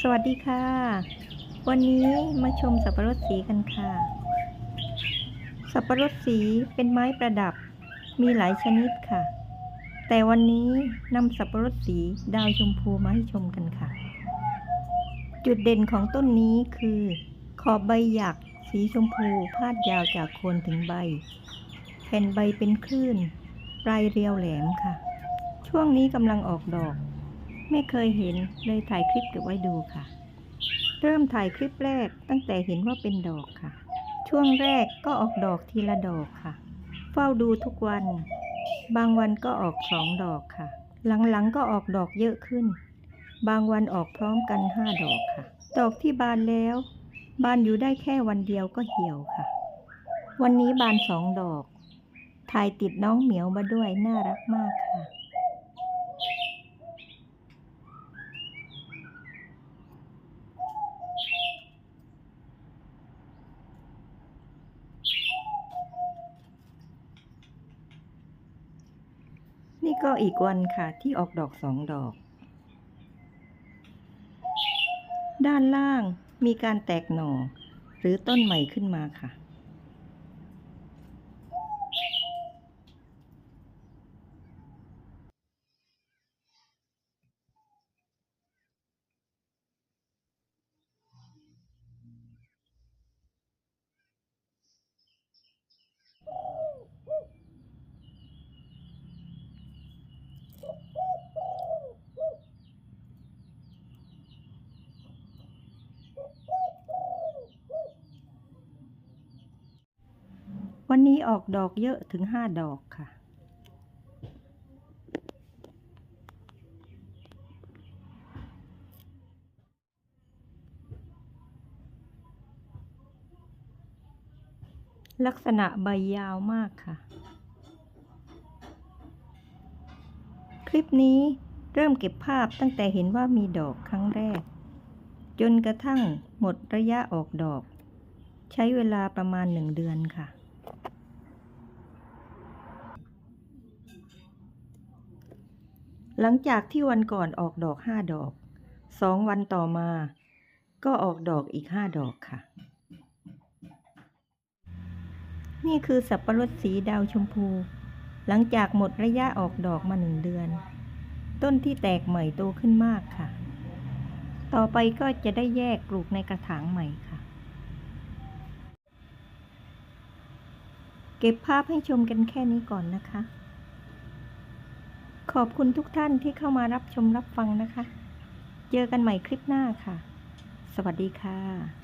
สวัสดีค่ะ วันนี้มาชมสับปะรดสีกันค่ะ สับปะรดสีเป็นไม้ประดับมีหลายชนิดค่ะ แต่วันนี้นำสับปะรดสีดาวชมพูมาให้ชมกันค่ะ จุดเด่นของต้นนี้คือ ขอบใบหยักสีชมพูพาดยาวจากโคนถึงใบ แผ่นใบเป็นคลื่นปลายเรียวแหลมค่ะ ช่วงนี้กำลังออกดอก ไม่เคยเห็นเลยถ่ายคลิปเก็บไว้ดูค่ะ เริ่มถ่ายคลิปแรกตั้งแต่เห็นว่าเป็นดอกค่ะ ช่วงแรกก็ออกดอกทีละดอกค่ะ เฝ้าดูทุกวัน บางวันก็ออกสองดอกค่ะ หลังๆก็ออกดอกเยอะขึ้น บางวันออกพร้อมกันห้าดอกค่ะ ดอกที่บานแล้ว บานอยู่ได้แค่วันเดียวก็เหี่ยวค่ะ วันนี้บานสองดอก ถ่ายติดน้องเหมียวมาด้วยน่ารักมากค่ะ นี่ก็อีกวันค่ะที่ออกดอกสองดอก ด้านล่างมีการแตกหน่อ หรือต้นใหม่ขึ้นมาค่ะ วันนี้ออกดอกเยอะถึงห้าดอกค่ะ ลักษณะใบยาวมากค่ะ คลิปนี้เริ่มเก็บภาพตั้งแต่เห็นว่ามีดอกครั้งแรก จนกระทั่งหมดระยะออกดอก ใช้เวลาประมาณหนึ่งเดือนค่ะ หลังจากที่วันก่อนออกดอกห้าดอกสองวันต่อมา ก็ออกดอกอีกห้าดอกค่ะ นี่คือสับปะรดสีดาวชมพู หลังจากหมดระยะออกดอกมาหนึ่งเดือน ต้นที่แตกใหม่โตขึ้นมากค่ะ ต่อไปก็จะได้แยกปลูกในกระถางใหม่ค่ะ เก็บภาพให้ชมกันแค่นี้ก่อนนะคะ ขอบคุณทุกท่านที่เข้ามารับชมรับฟังนะคะ เจอกันใหม่คลิปหน้าค่ะ สวัสดีค่ะ